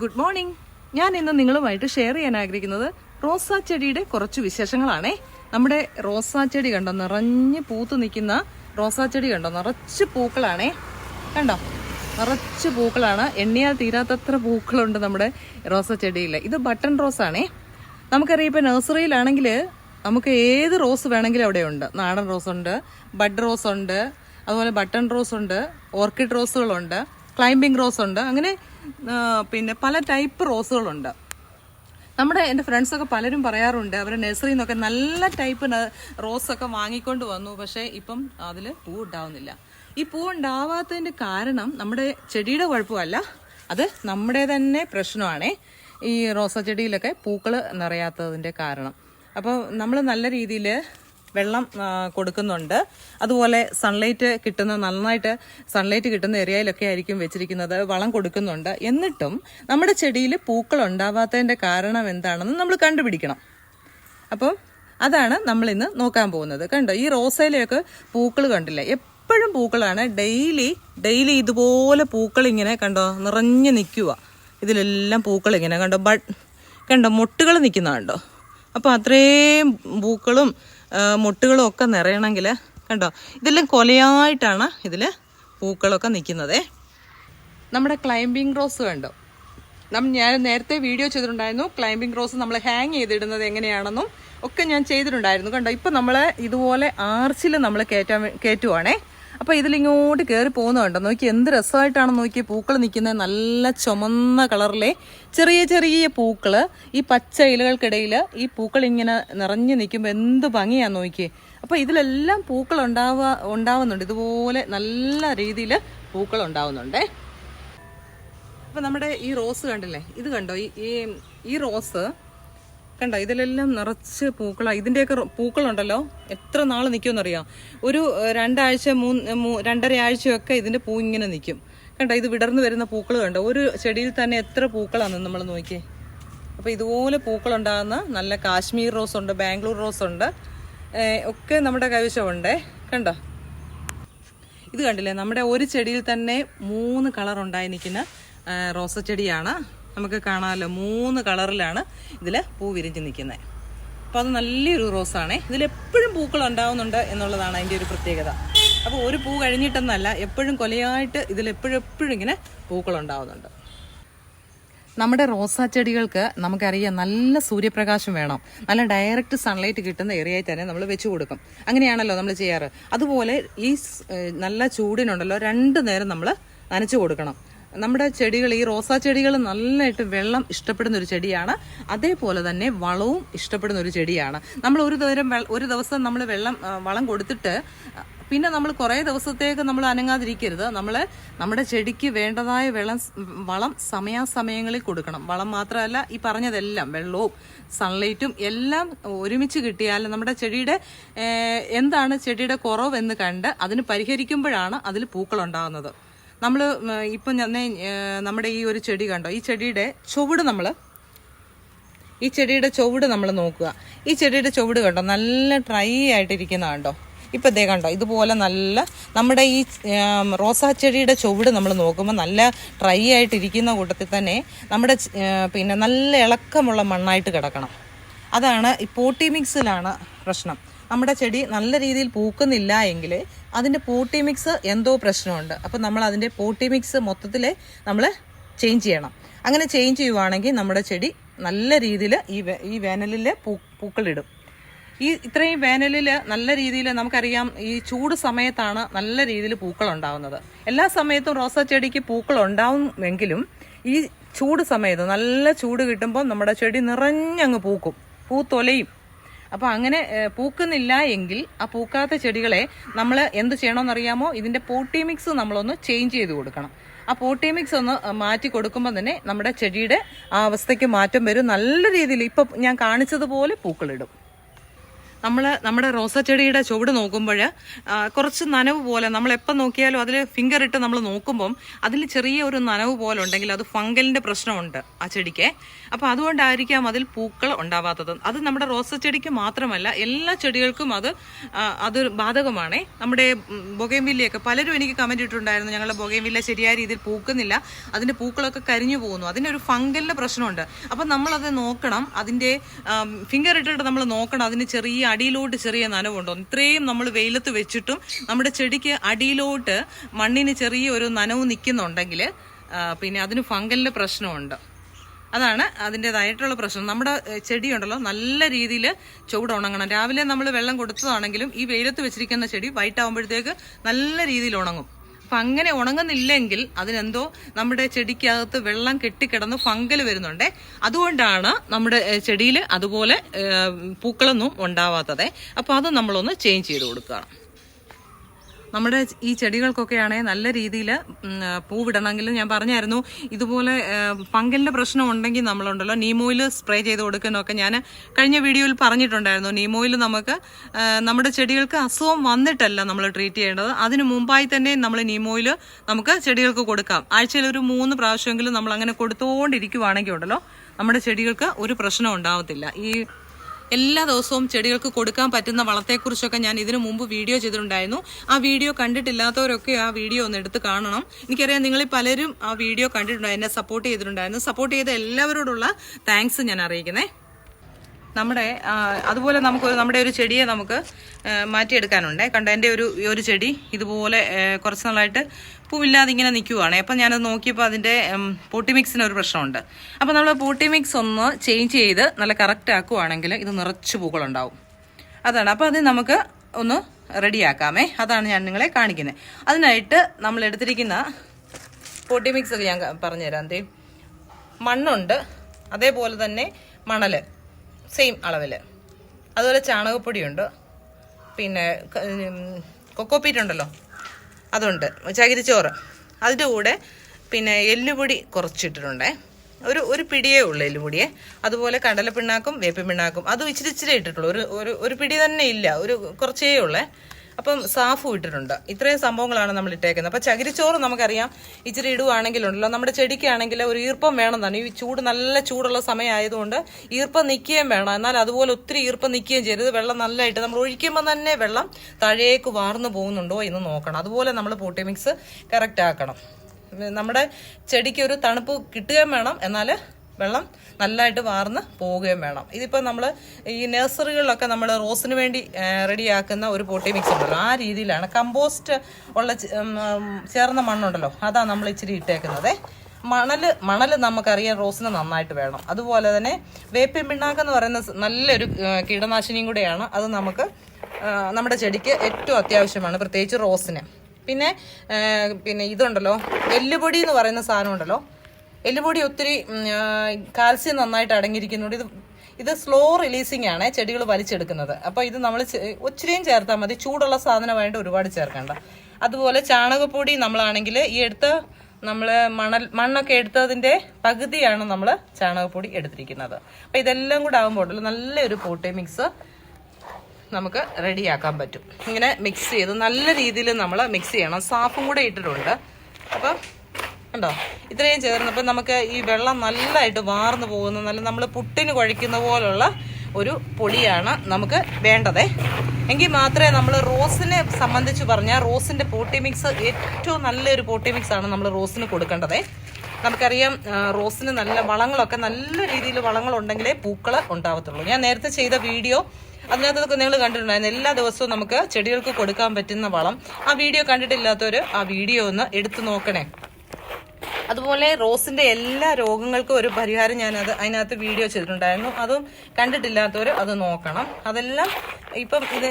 Good morning ഞാൻ ഇന്ന് നിങ്ങളുമായിട്ട് ഷെയർ ചെയ്യാൻ ആഗ്രഹിക്കുന്നത് റോസാ ചെടിയുടെ കുറച്ച് വിശേഷങ്ങളാണേ. നമ്മുടെ റോസാ ചെടി കണ്ടോ? നിറഞ്ഞ് പൂത്ത് നിൽക്കുന്ന റോസാ ചെടി കണ്ടോ? നിറച്ച് പൂക്കളാണേ. കണ്ടോ? നിറച്ച് പൂക്കളാണ്. എണ്ണിയാൽ തീരാത്തത്ര പൂക്കളുണ്ട് നമ്മുടെ റോസാ ചെടിയിൽ. ഇത് ബട്ടൺ റോസാണേ. നമുക്കറിയാം ഇപ്പം നഴ്സറിയിലാണെങ്കിൽ നമുക്ക് ഏത് റോസ് വേണമെങ്കിലും അവിടെ ഉണ്ട്. നാടൻ റോസ് ഉണ്ട് ബഡ് റോസ് ഉണ്ട് അതുപോലെ ബട്ടൺ റോസ് ഉണ്ട് ഓർക്കിഡ് റോസുകളുണ്ട് ക്ലൈംബിംഗ് റോസ് ഉണ്ട് അങ്ങനെ പിന്നെ പല ടൈപ്പ് റോസുകളുണ്ട് നമ്മുടെ എന്റെ ഫ്രണ്ട്സൊക്കെ പലരും പറയാറുണ്ട് അവരെ നഴ്സറിയിൽ നിന്നൊക്കെ നല്ല ടൈപ്പ് റോസൊക്കെ വാങ്ങിക്കൊണ്ട് വന്നു. പക്ഷേ ഇപ്പം അതിൽ പൂ ഉണ്ടാവുന്നില്ല. ഈ പൂ ഉണ്ടാവാത്തതിന്റെ കാരണം നമ്മുടെ ചെടിയുടെ കുഴപ്പമല്ല. അത് നമ്മുടെ തന്നെ പ്രശ്നമാണേ. ഈ റോസ ചെടിയിലൊക്കെ പൂക്കൾ നിറയാത്തതിന്റെ കാരണം. അപ്പോൾ നമ്മൾ നല്ല രീതിയിൽ വെള്ളം കൊടുക്കുന്നുണ്ട്. അതുപോലെ സൺലൈറ്റ് കിട്ടുന്ന നന്നായിട്ട് സൺലൈറ്റ് കിട്ടുന്ന ഏരിയയിലൊക്കെ ആയിരിക്കും വെച്ചിരിക്കുന്നത്. വളം കൊടുക്കുന്നുണ്ട്. എന്നിട്ടും നമ്മുടെ ചെടിയിൽ പൂക്കൾ ഉണ്ടാവാത്തതിന്റെ കാരണം എന്താണെന്ന് നമ്മൾ കണ്ടുപിടിക്കണം. അപ്പം അതാണ് നമ്മൾ ഇന്ന് നോക്കാൻ പോകുന്നത്. കണ്ടോ? ഈ റോസയിലൊക്കെ പൂക്കൾ കണ്ടില്ലേ? എപ്പോഴും പൂക്കളാണ്. ഡെയിലി ഡെയിലി ഇതുപോലെ പൂക്കൾ ഇങ്ങനെ കണ്ടോ? നിറഞ്ഞു നിൽക്കുക ഇതിലെല്ലാം പൂക്കൾ ഇങ്ങനെ കണ്ടോ? ബഡ് കണ്ടോ? മുട്ടുകൾ നിൽക്കുന്ന കണ്ടോ? അപ്പോൾ അത്രയും പൂക്കളും മുട്ടുകളും ഒക്കെ നിറയണമെങ്കിൽ കണ്ടോ? ഇതെല്ലാം കൊലയായിട്ടാണ് ഇതിൽ പൂക്കളൊക്കെ നിൽക്കുന്നത്. നമ്മുടെ ക്ലൈംബിംഗ് റോസ് കണ്ടോ? നം ഞാൻ നേരത്തെ വീഡിയോ ചെയ്തിട്ടുണ്ടായിരുന്നു. ക്ലൈംബിംഗ് റോസ് നമ്മൾ ഹാങ് ചെയ്തിടുന്നത് എങ്ങനെയാണെന്നും ഒക്കെ ഞാൻ ചെയ്തിട്ടുണ്ടായിരുന്നു. കണ്ടോ? ഇപ്പം നമ്മൾ ഇതുപോലെ ആർച്ചിൽ നമ്മൾ കയറ്റാൻ കയറ്റുവാണേ. അപ്പോൾ ഇതിലിങ്ങോട്ട് കയറി പോകുന്ന കണ്ടോ? നോക്കി എന്ത് രസമായിട്ടാണ് നോക്കി പൂക്കൾ നിൽക്കുന്നത്. നല്ല ചുമന്ന കളറിലെ ചെറിയ ചെറിയ പൂക്കൾ ഈ പച്ച ഇലകൾക്കിടയിൽ ഈ പൂക്കൾ ഇങ്ങനെ നിറഞ്ഞു നിൽക്കുമ്പോൾ എന്ത് ഭംഗിയാണ് നോക്കി. അപ്പോൾ ഇതിലെല്ലാം പൂക്കൾ ഉണ്ടാവുക ഉണ്ടാവുന്നുണ്ട്. ഇതുപോലെ നല്ല രീതിയിൽ പൂക്കൾ ഉണ്ടാവുന്നുണ്ടേ. അപ്പോൾ നമ്മുടെ ഈ റോസ് കണ്ടില്ലേ? ഇത് കണ്ടോ? ഈ- ഈ റോസ് കണ്ടോ ഇതിലെല്ലാം നിറച്ച് പൂക്കളാ. ഇതിന്റെയൊക്കെ പൂക്കളുണ്ടല്ലോ? എത്ര നാൾ നിൽക്കുമെന്നറിയാം ഒരു രണ്ടാഴ്ച മൂന്ന് രണ്ടര ആഴ്ചയൊക്കെ ഇതിന്റെ പൂ ഇങ്ങനെ നിൽക്കും കണ്ട ഇത് വിടർന്നു വരുന്ന പൂക്കൾ കണ്ടോ. ഒരു ചെടിയിൽ തന്നെ എത്ര പൂക്കളാണെന്ന് നമ്മൾ നോക്കിയേ. അപ്പോൾ ഇതുപോലെ പൂക്കളുണ്ടാകുന്ന നല്ല കാശ്മീർ റോസ് ഉണ്ട് ബാംഗ്ലൂർ റോസ് ഉണ്ട് ഒക്കെ നമ്മുടെ കൈവശമുണ്ടേ. കണ്ടോ? ഇത് കണ്ടില്ലേ? നമ്മുടെ ഒരു ചെടിയിൽ തന്നെ മൂന്ന് കളർ ഉണ്ടായി നിൽക്കുന്ന റോസ ചെടിയാണ്. നമുക്ക് കാണാമല്ലോ. മൂന്ന് കളറിലാണ് ഇതിൽ പൂ വിരിഞ്ഞ് നിൽക്കുന്നത് അപ്പോൾ അത് നല്ലൊരു റോസാണ്. ഇതിലെപ്പോഴും പൂക്കൾ ഉണ്ടാവുന്നുണ്ട് എന്നുള്ളതാണ് അതിന്റെ ഒരു പ്രത്യേകത. അപ്പോൾ ഒരു പൂ കഴിഞ്ഞിട്ടെന്നല്ല എപ്പോഴും കൊലയായിട്ട് ഇതിലെപ്പോഴെപ്പോഴും ഇങ്ങനെ പൂക്കൾ ഉണ്ടാവുന്നുണ്ട്. നമ്മുടെ റോസാ ചെടികൾക്ക് നമുക്കറിയാം നല്ല സൂര്യപ്രകാശം വേണം. നല്ല ഡയറക്റ്റ് സൺലൈറ്റ് കിട്ടുന്ന ഏരിയയിൽ തന്നെ നമ്മൾ വെച്ചു കൊടുക്കും. അങ്ങനെയാണല്ലോ നമ്മൾ ചെയ്യാറ്. അതുപോലെ ഈ നല്ല ചൂടിനുണ്ടല്ലോ രണ്ട് നേരം നമ്മൾ നനച്ചു കൊടുക്കണം. നമ്മുടെ ചെടികൾ ഈ റോസാ ചെടികൾ നല്ലതായിട്ട് വെള്ളം ഇഷ്ടപ്പെടുന്ന ഒരു ചെടിയാണ്. അതേപോലെ തന്നെ വളവും ഇഷ്ടപ്പെടുന്ന ഒരു ചെടിയാണ്. നമ്മൾ ഒരു തരം ഒരു ദിവസം നമ്മൾ വെള്ളം വളം കൊടുത്തിട്ട് പിന്നെ നമ്മൾ കുറേ ദിവസത്തേക്ക് നമ്മൾ അനങ്ങാതിരിക്കരുത്. നമ്മൾ നമ്മുടെ ചെടിക്ക് വേണ്ടതായ വെള്ളം വളം സമയാസമയങ്ങളിൽ കൊടുക്കണം. വളം മാത്രമല്ല ഈ പറഞ്ഞതെല്ലാം വെള്ളവും സൺലൈറ്റും എല്ലാം ഒരുമിച്ച് കിട്ടിയാൽ നമ്മുടെ ചെടിയുടെ എന്താണ് ചെടിയുടെ കുറവ് എന്ന് കണ്ട് അതിന് പരിഹരിക്കുമ്പോഴാണ് അതിൽ പൂക്കൾ ഉണ്ടാകുന്നത്. നമ്മൾ ഇപ്പം ഞാൻ നമ്മുടെ ഈ ഒരു ചെടി കണ്ടോ? ഈ ചെടിയുടെ ചുവട് നമ്മൾ ഈ ചെടിയുടെ ചുവട് നമ്മൾ നോക്കുക. ഈ ചെടിയുടെ ചുവട് കണ്ടോ? നല്ല ഡ്രൈ ആയിട്ടിരിക്കുന്ന കണ്ടോ? ഇപ്പം ദേ കണ്ടോ? ഇതുപോലെ നല്ല നമ്മുടെ ഈ റോസാ ചെടിയുടെ ചുവട് നമ്മൾ നോക്കുമ്പോൾ നല്ല ഡ്രൈ ആയിട്ടിരിക്കുന്ന കൂട്ടത്തിൽ തന്നെ നമ്മുടെ പിന്നെ നല്ല ഇളക്കമുള്ള മണ്ണായിട്ട് കിടക്കണം. അതാണ് ഈ പോട്ടി മിക്സിലാണ് പ്രശ്നം. നമ്മുടെ ചെടി നല്ല രീതിയിൽ പൂക്കുന്നില്ല എങ്കിൽ അതിന്റെ പോട്ടി മിക്സ് എന്തോ പ്രശ്നമുണ്ട്. അപ്പം നമ്മൾ അതിന്റെ പോട്ടി മിക്സ് മൊത്തത്തിൽ നമ്മൾ ചേഞ്ച് ചെയ്യണം. അങ്ങനെ ചേഞ്ച് ചെയ്യുവാണെങ്കിൽ നമ്മുടെ ചെടി നല്ല രീതിയിൽ ഈ ഈ വേനലിൽ പൂ പൂക്കളിടും. ഈ ഇത്രയും വേനലിൽ നല്ല രീതിയിൽ നമുക്കറിയാം ഈ ചൂട് സമയത്താണ് നല്ല രീതിയിൽ പൂക്കൾ ഉണ്ടാവുന്നത് എല്ലാ സമയത്തും റോസാ ചെടിക്ക് പൂക്കൾ ഉണ്ടാവുമെങ്കിലും ഈ ചൂട് സമയത്ത് നല്ല ചൂട് കിട്ടുമ്പോൾ നമ്മുടെ ചെടി നിറഞ്ഞങ്ങ് പൂക്കും. പൂത്തൊലയും അപ്പോൾ അങ്ങനെ പൂക്കുന്നില്ല എങ്കിൽ ആ പൂക്കാത്ത ചെടികളെ നമ്മൾ എന്ത് ചെയ്യണമെന്നറിയാമോ ഇതിന്റെ പോട്ടി മിക്സ് നമ്മളൊന്ന് ചേഞ്ച് ചെയ്ത് കൊടുക്കണം. ആ പോട്ടി മിക്സ് ഒന്ന് മാറ്റി കൊടുക്കുമ്പോൾ തന്നെ നമ്മുടെ ചെടിയുടെ ആ അവസ്ഥയ്ക്ക് മാറ്റം വരും. നല്ല രീതിയിൽ ഇപ്പം ഞാൻ കാണിച്ചതുപോലെ പൂക്കളിടും. നമ്മൾ നമ്മുടെ റോസാ ചെടിയുടെ ചുവട് നോക്കുമ്പോൾ കുറച്ച് നനവ് പോലെ നമ്മൾ എപ്പം നോക്കിയാലും അതിൽ ഫിംഗർ ഇട്ട് നമ്മൾ നോക്കുമ്പം അതിൽ ചെറിയ ഒരു നനവ് പോലെ ഉണ്ടെങ്കിൽ അത് ഫംഗലിന്റെ പ്രശ്നമുണ്ട് ആ ചെടിക്ക്. അപ്പോൾ അതുകൊണ്ടായിരിക്കാം അതിൽ പൂക്കൾ ഉണ്ടാവാത്തത്. അത് നമ്മുടെ റോസാ ചെടിക്ക് മാത്രമല്ല എല്ലാ ചെടികൾക്കും അത് അതൊരു അത് ബാധകമാണ്. നമ്മുടെ ബൊഗേംവില്ലയൊക്കെ പലരും എനിക്ക് കമന്റ് ഇട്ടിട്ടുണ്ടായിരുന്നു ഞങ്ങളുടെ ബൊഗേംവില്ല ശരിയായ രീതിയിൽ പൂക്കുന്നില്ല. അതിന്റെ പൂക്കളൊക്കെ കരിഞ്ഞു പോകുന്നു. അതിനൊരു ഫംഗലിന്റെ പ്രശ്നമുണ്ട്. അപ്പം നമ്മളത് നോക്കണം. അതിന്റെ ഫിംഗർ ഇട്ടിട്ട് നമ്മൾ നോക്കണം. അതിന് ചെറിയ അടിയിലോട്ട് ചെറിയ നനവുണ്ടോ? ഇത്രയും നമ്മൾ വെയിലത്ത് വെച്ചിട്ടും നമ്മുടെ ചെടിക്ക് അടിയിലോട്ട് മണ്ണിന് ചെറിയ ഒരു നനവ് നിൽക്കുന്നുണ്ടെങ്കിൽ പിന്നെ അതിന് ഫംഗലിന്റെ പ്രശ്നമുണ്ട്. അതാണ് അതിന്റെതായിട്ടുള്ള പ്രശ്നം. നമ്മുടെ ചെടിയുണ്ടല്ലോ നല്ല രീതിയിൽ ചുവട് ഉണങ്ങണം. രാവിലെ നമ്മൾ വെള്ളം കൊടുത്തതാണെങ്കിലും ഈ വെയിലത്ത് വെച്ചിരിക്കുന്ന ചെടി വൈകിട്ടാകുമ്പോഴത്തേക്ക് നല്ല രീതിയിൽ ഉണങ്ങും. അപ്പം അങ്ങനെ ഉണങ്ങുന്നില്ലെങ്കിൽ അതിനെന്തോ നമ്മുടെ ചെടിക്കകത്ത് വെള്ളം കെട്ടിക്കിടന്ന് ഫംഗൽ വരുന്നുണ്ടേ. അതുകൊണ്ടാണ് നമ്മുടെ ചെടിയിൽ അതുപോലെ പൂക്കളൊന്നും ഉണ്ടാവാത്തത്. അപ്പോൾ അത് നമ്മളൊന്ന് ചേഞ്ച് ചെയ്ത് കൊടുക്കുകയാണ് നമ്മുടെ ഈ ചെടികൾക്കൊക്കെയാണെ നല്ല രീതിയിൽ പൂവിടണമെങ്കിൽ ഞാൻ പറഞ്ഞായിരുന്നു. ഇതുപോലെ പങ്കലിന്റെ പ്രശ്നം ഉണ്ടെങ്കിൽ നമ്മളുണ്ടല്ലോ. നീമോയിൽ സ്പ്രേ ചെയ്ത് കൊടുക്കുന്നതൊക്കെ ഞാൻ കഴിഞ്ഞ വീഡിയോയിൽ പറഞ്ഞിട്ടുണ്ടായിരുന്നു. നീമോയിൽ നമുക്ക് നമ്മുടെ ചെടികൾക്ക് അസുഖം വന്നിട്ടല്ല നമ്മൾ ട്രീറ്റ് ചെയ്യേണ്ടത്. അതിന് മുമ്പായി തന്നെ നമ്മൾ നീമോയിൽ നമുക്ക് ചെടികൾക്ക് കൊടുക്കാം. ആഴ്ചയിൽ ഒരു മൂന്ന് പ്രാവശ്യമെങ്കിലും നമ്മൾ അങ്ങനെ കൊടുത്തുകൊണ്ടിരിക്കുവാണെങ്കിൽ ഉണ്ടല്ലോ നമ്മുടെ ചെടികൾക്ക് ഒരു പ്രശ്നം ഉണ്ടാവത്തില്ല. ഈ എല്ലാ ദിവസവും ചെടികൾക്ക് കൊടുക്കാൻ പറ്റുന്ന വളത്തെക്കുറിച്ചൊക്കെ ഞാൻ ഇതിനു മുമ്പ് വീഡിയോ ചെയ്തിട്ടുണ്ടായിരുന്നു. ആ വീഡിയോ കണ്ടിട്ടില്ലാത്തവരൊക്കെ ആ വീഡിയോ ഒന്ന് എടുത്ത് കാണണം. എനിക്കറിയാം നിങ്ങളിൽ പലരും ആ വീഡിയോ കണ്ടിട്ടുണ്ടായിരുന്നു എന്നെ സപ്പോർട്ട് ചെയ്തിട്ടുണ്ടായിരുന്നു. സപ്പോർട്ട് ചെയ്ത എല്ലാവരോടുള്ള താങ്ക്സ് ഞാൻ അറിയിക്കുന്നേ. നമ്മുടെ അതുപോലെ നമുക്ക് നമ്മുടെ ഒരു ചെടിയെ നമുക്ക് മാറ്റിയെടുക്കാനുണ്ട്. കണ്ട എന്റെ ഒരു ഒരു ചെടി ഇതുപോലെ കുറച്ച് നാളായിട്ട് പൂവില്ലാതെ ഇങ്ങനെ നിൽക്കുവാണ്. അപ്പം ഞാനത് നോക്കിയപ്പോൾ അതിന്റെ പോട്ടി മിക്സിന് ഒരു പ്രശ്നമുണ്ട്. അപ്പോൾ നമ്മൾ പോട്ടി മിക്സ് ഒന്ന് ചേഞ്ച് ചെയ്ത് നല്ല കറക്റ്റ് ആക്കുവാണെങ്കിൽ ഇത് നിറച്ച് പൂക്കളുണ്ടാവും. അതാണ്. അപ്പോൾ അത് നമുക്ക് ഒന്ന് റെഡിയാക്കാമേ അതാണ് ഞാൻ നിങ്ങളെ കാണിക്കുന്നത് അതിനായിട്ട് നമ്മൾ എടുത്തിരിക്കുന്ന പോട്ടി മിക്സ് ഒക്കെ ഞാൻ പറഞ്ഞു പറഞ്ഞുതരാം. എന്തേ മണ്ണുണ്ട്. അതേപോലെ തന്നെ മണൽ സെയിം അളവിൽ അതുപോലെ ചാണകപ്പൊടിയുണ്ട്. പിന്നെ കൊക്കോപ്പീറ്റുണ്ടല്ലോ അതുണ്ട്. ചകിരിച്ചോറ് അതിന്റെ കൂടെ പിന്നെ എല്ലുപൊടി കുറച്ചിട്ടിട്ടുണ്ടേ. ഒരു ഒരു പിടിയേ ഉള്ളൂ എല്ലുപൊടിയെ. അതുപോലെ കടലപ്പിണ്ണാക്കും വേപ്പിൻ പിണ്ണാക്കും അതും ഇച്ചിരി ഇച്ചിരി ഇട്ടിട്ടുള്ളൂ. ഒരു ഒരു പിടി തന്നെ ഇല്ല. ഒരു കുറച്ചേ ഉള്ളേ. അപ്പം സാഫും ഇട്ടിട്ടുണ്ട്. ഇത്രയും സംഭവങ്ങളാണ് നമ്മൾ ഇട്ടേക്കുന്നത്. അപ്പം ചകിരിച്ചോറ് നമുക്കറിയാം. ഇച്ചിരി ഇടുവാണെങ്കിലുണ്ടല്ലോ. നമ്മുടെ ചെടിക്കാണെങ്കിൽ ഒരു ഈർപ്പം വേണം തന്നെ ഈ ചൂട് നല്ല ചൂടുള്ള സമയമായതുകൊണ്ട് ഈർപ്പം നിൽക്കുകയും വേണം. എന്നാൽ അതുപോലെ ഒത്തിരി ഈർപ്പം നിൽക്കുകയും ചെയ്യരുത്. വെള്ളം നല്ലതായിട്ട് നമ്മൾ ഒഴിക്കുമ്പോൾ തന്നെ വെള്ളം താഴേക്ക് വാർന്നു പോകുന്നുണ്ടോ എന്ന് നോക്കണം. അതുപോലെ നമ്മൾ പോട്ടി മിക്സ് കറക്റ്റ് ആക്കണം നമ്മുടെ ചെടിക്ക് ഒരു തണുപ്പ് കിട്ടുകയും വേണം. എന്നാൽ വെള്ളം നല്ലതായിട്ട് വാർന്ന് പോവുകയും വേണം. ഇതിപ്പോൾ നമ്മൾ ഈ നഴ്സറികളിലൊക്കെ നമ്മൾ റോസിന് വേണ്ടി റെഡിയാക്കുന്ന ഒരു പോട്ടി മിക്സ് ഉണ്ടല്ലോ. ആ രീതിയിലാണ് കമ്പോസ്റ്റ് ഉള്ള ചേർന്ന മണ്ണുണ്ടല്ലോ അതാണ് നമ്മൾ ഇച്ചിരി ഇട്ടേക്കുന്നത്. മണൽ മണൽ നമുക്കറിയാം റോസിന് നന്നായിട്ട് വേണം. അതുപോലെ തന്നെ വേപ്പിൻ പിണ്ണാക്കെന്ന് പറയുന്ന നല്ലൊരു കീടനാശിനിയും കൂടെയാണ്. അത് നമുക്ക് നമ്മുടെ ചെടിക്ക് ഏറ്റവും അത്യാവശ്യമാണ് പ്രത്യേകിച്ച് റോസിന്. പിന്നെ പിന്നെ ഇതുണ്ടല്ലോ എല്ലുപൊടി എന്ന് പറയുന്ന സാധനം ഉണ്ടല്ലോ. എല്ലുപൊടി ഒത്തിരി കാൽസ്യം നന്നായിട്ട് അടങ്ങിയിരിക്കുന്നുണ്ട്. ഇത് ഇത് സ്ലോ റിലീസിംഗ് ആണ് ചെടികൾ വലിച്ചെടുക്കുന്നത്. അപ്പോൾ ഇത് നമ്മൾ ഒച്ചിരിയും ചേർത്താൽ മതി. ചൂടുള്ള സാധനമായിട്ട് ഒരുപാട് ചേർക്കണ്ട. അതുപോലെ ചാണകപ്പൊടി നമ്മളാണെങ്കിൽ ഈ എടുത്ത് നമ്മൾ മണൽ മണ്ണൊക്കെ എടുത്തതിന്റെ പകുതിയാണ് നമ്മൾ ചാണകപ്പൊടി എടുത്തിരിക്കുന്നത്. അപ്പോൾ ഇതെല്ലാം കൂടെ ആകുമ്പോൾ നല്ലൊരു പോട്ടി മിക്സ് നമുക്ക് റെഡിയാക്കാൻ പറ്റും. ഇങ്ങനെ മിക്സ് ചെയ്ത് നല്ല രീതിയിൽ നമ്മൾ മിക്സ് ചെയ്യണം. സാഫും കൂടെ ഇട്ടിട്ടുണ്ട്. അപ്പം ഉണ്ടോ ഇത്രയും ചേർന്നപ്പോൾ നമുക്ക് ഈ വെള്ളം നല്ലതായിട്ട് വാർന്നു പോകുന്ന. നല്ല നമ്മൾ പുട്ടിന് കുഴയ്ക്കുന്ന പോലുള്ള ഒരു പൊടിയാണ് നമുക്ക് വേണ്ടതേ. എങ്കിൽ മാത്രമേ നമ്മൾ റോസിനെ സംബന്ധിച്ച് പറഞ്ഞാൽ റോസിന്റെ പോട്ടി മിക്സ് ഏറ്റവും നല്ലൊരു പോട്ടി മിക്സ് ആണ് നമ്മൾ റോസിന് കൊടുക്കേണ്ടതേ. നമുക്കറിയാം റോസിന് നല്ല വളങ്ങളൊക്കെ നല്ല രീതിയിൽ വളങ്ങളുണ്ടെങ്കിലേ പൂക്കൾ ഉണ്ടാവത്തുള്ളൂ. ഞാൻ നേരത്തെ ചെയ്ത വീഡിയോ അതിനകത്തൊക്കെ നിങ്ങൾ കണ്ടിട്ടുണ്ടായിരുന്നു. എല്ലാ ദിവസവും നമുക്ക് ചെടികൾക്ക് കൊടുക്കാൻ പറ്റുന്ന വളം. ആ വീഡിയോ കണ്ടിട്ടില്ലാത്തവർ ആ വീഡിയോ ഒന്ന് എടുത്തു നോക്കണേ. അതുപോലെ റോസിന്റെ എല്ലാ രോഗങ്ങൾക്കും ഒരു പരിഹാരം ഞാനത് അതിനകത്ത് വീഡിയോ ചെയ്തിട്ടുണ്ടായിരുന്നു. അതും കണ്ടിട്ടില്ലാത്തവർ അത് നോക്കണം. അതെല്ലാം ഇപ്പം ഇത്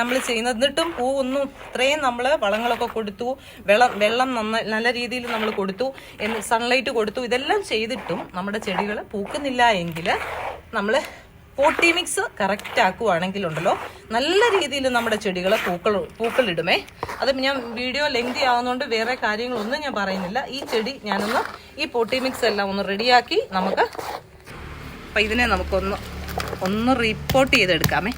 നമ്മൾ ചെയ്യുന്നത് എന്നിട്ടും പൂവൊന്നും ഇത്രയും നമ്മൾ വളങ്ങളൊക്കെ കൊടുത്തു. വെള്ളം വെള്ളം നന്ന നല്ല രീതിയിൽ നമ്മൾ കൊടുത്തു. സൺലൈറ്റ് കൊടുത്തു. ഇതെല്ലാം ചെയ്തിട്ടും നമ്മുടെ ചെടികൾ പൂക്കുന്നില്ല എങ്കിൽ നമ്മൾ പോട്ടി മിക്സ് കറക്റ്റ് ആക്കുവാണെങ്കിലുണ്ടല്ലോ. നല്ല രീതിയിൽ നമ്മുടെ ചെടികൾ പൂക്കൾ പൂക്കളിടുമേ. അത് ഞാൻ വീഡിയോ ലെങ്തി ആവുന്നതുകൊണ്ട് വേറെ കാര്യങ്ങളൊന്നും ഞാൻ പറയുന്നില്ല. ഈ ചെടി ഞാനൊന്ന് ഈ പോട്ടി മിക്സ് എല്ലാം ഒന്ന് റെഡിയാക്കി നമുക്ക് അപ്പം ഇതിനെ നമുക്കൊന്ന് ഒന്ന് റിപ്പോർട്ട് ചെയ്തെടുക്കാമേ.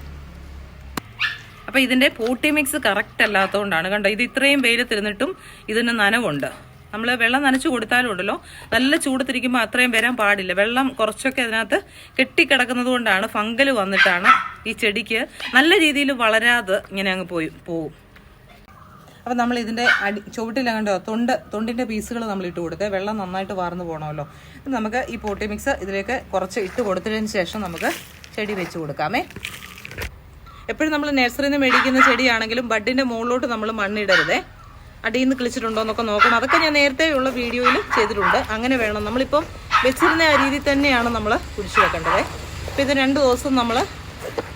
അപ്പോൾ ഇതിന്റെ പോട്ടി മിക്സ് കറക്റ്റ് അല്ലാത്തതുകൊണ്ടാണ് കണ്ടോ ഇത് ഇത്രയും വെയിലത്തിരുന്നിട്ടും ഇതിന് നനവുണ്ട്. നമ്മൾ വെള്ളം നനച്ചു കൊടുത്താലും ഉണ്ടല്ലോ നല്ല ചൂടത്തിരിക്കുമ്പോൾ അത്രയും വരാൻ പാടില്ല. വെള്ളം കുറച്ചൊക്കെ അതിനകത്ത് കെട്ടിക്കിടക്കുന്നത് കൊണ്ടാണ് ഫംഗൽ വന്നിട്ടാണ് ഈ ചെടിക്ക് നല്ല രീതിയിൽ വളരാതെ ഇങ്ങനെ അങ്ങ് പോയി പോവും. അപ്പം നമ്മൾ ഇതിന്റെ അടി ചുവട്ടിലങ്ങണ്ടോ തൊണ്ട് തൊണ്ടിന്റെ പീസുകൾ നമ്മൾ ഇട്ട് കൊടുത്തേ. വെള്ളം നന്നായിട്ട് വാർന്നു പോകണമല്ലോ നമുക്ക് ഈ പോട്ടി മിക്സ് ഇതിലേക്ക് കുറച്ച് ഇട്ട് കൊടുത്തതിന് ശേഷം നമുക്ക് ചെടി വെച്ച് കൊടുക്കാമേ. എപ്പോഴും നമ്മൾ നഴ്സറിയിൽ നിന്ന് മേടിക്കുന്ന ചെടിയാണെങ്കിലും ബഡിന്റെ മുകളിലോട്ട് നമ്മൾ മണ്ണിടരുതേ. അടിയിൽ നിന്ന് കിളിച്ചിട്ടുണ്ടോ എന്നൊക്കെ നോക്കണം. അതൊക്കെ ഞാൻ നേരത്തെ ഉള്ള വീഡിയോയിൽ ചെയ്തിട്ടുണ്ട്. അങ്ങനെ വേണം. നമ്മളിപ്പം വെച്ചിരുന്ന ആ രീതിയിൽ തന്നെയാണ് നമ്മൾ കുടിച്ചു വെക്കേണ്ടത്. അപ്പോൾ ഇത് രണ്ട് ദിവസം നമ്മൾ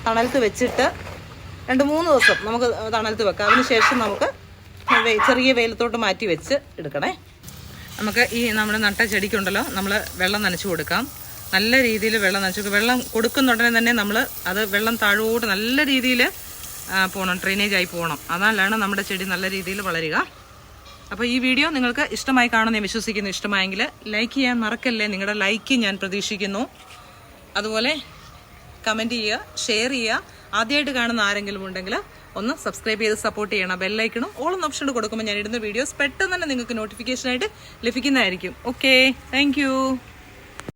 തണലത്ത് വെച്ചിട്ട് രണ്ട് മൂന്ന് ദിവസം നമുക്ക് തണലത്ത് വെക്കാം. അതിന് ശേഷം നമുക്ക് ചെറിയ വെയിലത്തോട്ട് മാറ്റി വെച്ച് എടുക്കണേ. നമുക്ക് ഈ നമ്മുടെ നട്ട ചെടിക്കുണ്ടല്ലോ നമ്മൾ വെള്ളം നനച്ചു കൊടുക്കാം. നല്ല രീതിയിൽ വെള്ളം നനച്ചു വെള്ളം കൊടുക്കുന്ന ഉടനെ തന്നെ നമ്മൾ അത് വെള്ളം താഴോട്ട് നല്ല രീതിയിൽ പോകണം ഡ്രെയിനേജ് ആയി പോകണം അതല്ലാണ് നമ്മുടെ ചെടി നല്ല രീതിയിൽ വളരുക. അപ്പോൾ ഈ വീഡിയോ നിങ്ങൾക്ക് ഇഷ്ടമായി കാണുമെന്ന് ഞാൻ വിശ്വസിക്കുന്നു ഇഷ്ടമായെങ്കിൽ ലൈക്ക് ചെയ്യാൻ മറക്കല്ലേ? നിങ്ങളുടെ ലൈക്ക് ഞാൻ പ്രതീക്ഷിക്കുന്നു. അതുപോലെ കമന്റ് ചെയ്യുക ഷെയർ ചെയ്യുക. ആദ്യമായിട്ട് കാണുന്ന ആരെങ്കിലും ഉണ്ടെങ്കിൽ ഒന്ന് സബ്സ്ക്രൈബ് ചെയ്ത് സപ്പോർട്ട് ചെയ്യണം. ബെല്ലൈക്കണം ഓൾ എന്ന ഓപ്ഷൻ കൊടുക്കുമ്പോൾ ഞാൻ ഇടുന്ന വീഡിയോസ് പെട്ടെന്ന് തന്നെ നിങ്ങൾക്ക് നോട്ടിഫിക്കേഷനായിട്ട് ലഭിക്കുന്നതായിരിക്കും. Okay thank